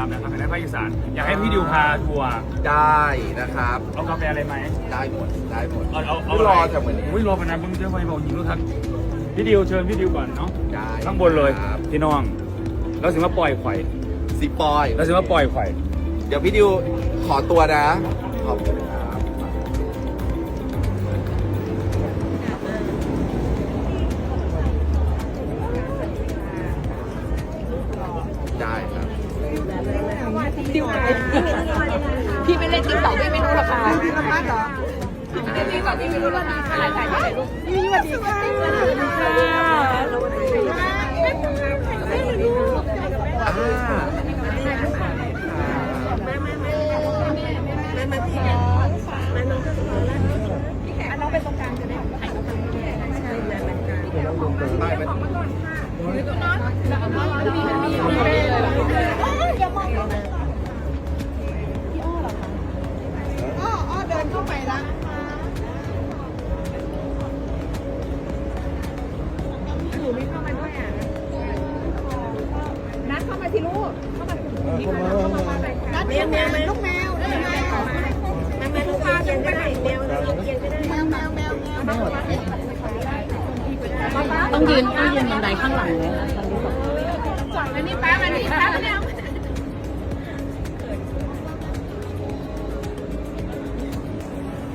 ามนะครับในภาคอีสานอยากให้พี่ดิวพาทัวร์ได้นะครับ เอากาแฟอะไรไหมได้หมดได้หมดเอาเอาเอารอแต่เหมือนนี้อุ้ยรอไปนะมึงเจอไฟบอกยิงรถทักพี่ดิวเชิญพี่ดิวก่อนเนาะได้ข้างบนเลยครับพี่น้องเราถึงมาปล่อยไข่สิปอยเราถึงมาปล่อยไข่เดี๋ยวพี่ดิวขอตัวนะขอบคุณครับ ดิวพี่ไม่เล่นติ๊กต็อกพี่ไม่รู้หรอกค่ะพี่ไม่เล่นติ๊กต็อกพี่ไม่รู้หรอกค่ะถ่ายถ่ายถ่ายรูปพี่สวัสดีค่ะสวัสดีค่ะ นัดเข้ามาเข้ามามีคนเข้ามาว่าอะไรคะแมวแมวลูกแมวลูกแมวแมวแมวลูกพาเกียงก็ได้แมวเกียงก็ได้แมวแมวแมวแมวต้องยืนต้องยืนบันไดข้างหลังเลยนะตอนนี้บอกอันนี้ป้าอันนี้ป้าเนี่ย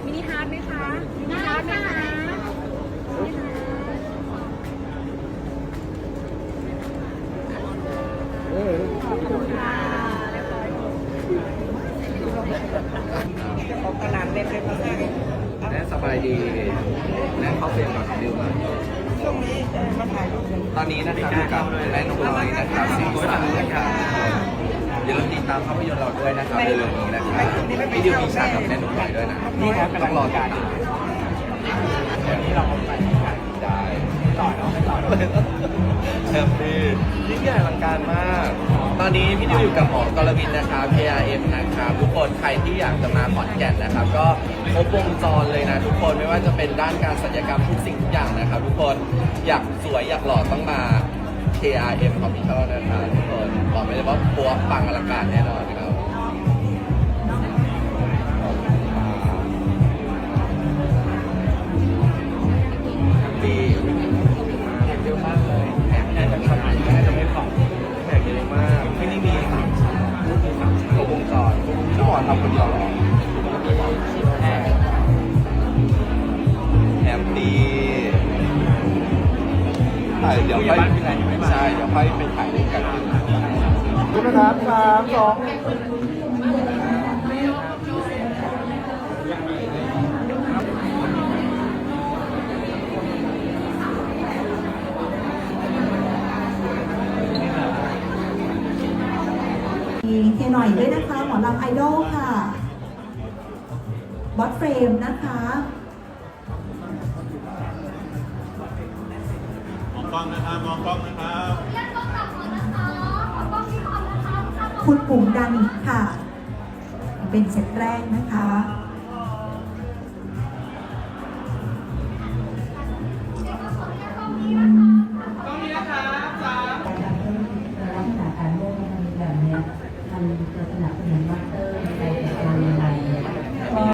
มินิฮาร์ดไหมคะมินิฮาร์ดไหมคะ ตลาดเล็กเลยพ่อแม่แน่สบายดีแน่เข้าเฟรมก่อนดิวมาช่วงนี้มาถ่ายรูปกันตอนนี้นะครับอยู่กับแม่นกน้อยนะครับสิงห์สันนะครับอย่าลืมติดตามภาพยนตร์เราด้วยนะครับเร็วๆนี้นะครับพี่ดิวมีฉากกับแม่นกน้อยด้วยนะนี่ครับต้องรอติดตามวันนี้เราไปได้ต่อเนาะไปต่อเนาะแฮปปี้ยิ่งใหญ่อลังการมากต อนนี้พี่ดิวอยู่กับหมอกรวินนะครับ KRM นะครับทุกคนใครที่อยากจะมาขอนแก่นนะครับ ก็ครบวงจรเลยนะทุกคนไม่ว่าจะเป็นด้านการศัลยกรรมทุกสิ่งทุกอย่างนะครับ ทุกคนอยากสวยอยากหล่อต้องมา KRM คอมพิวเตอร์นะครับทุกคนบอกไม่ได้ว่าปัวปังอลังการแน่นอนครับ ดี๋ยวค่อยใช่เดี๋ยวค่อยไปถ่ายด้วยกันคุณนะครับสามสองมีเฮียหน่อยด้วยนะคะ หมอลำไอดอลค่ะ บอสเฟรมนะคะ กล้องนะครับมองกล้องนะครับคุณปุ๋มดันค่ะ เป็นเซตแรกนะคะ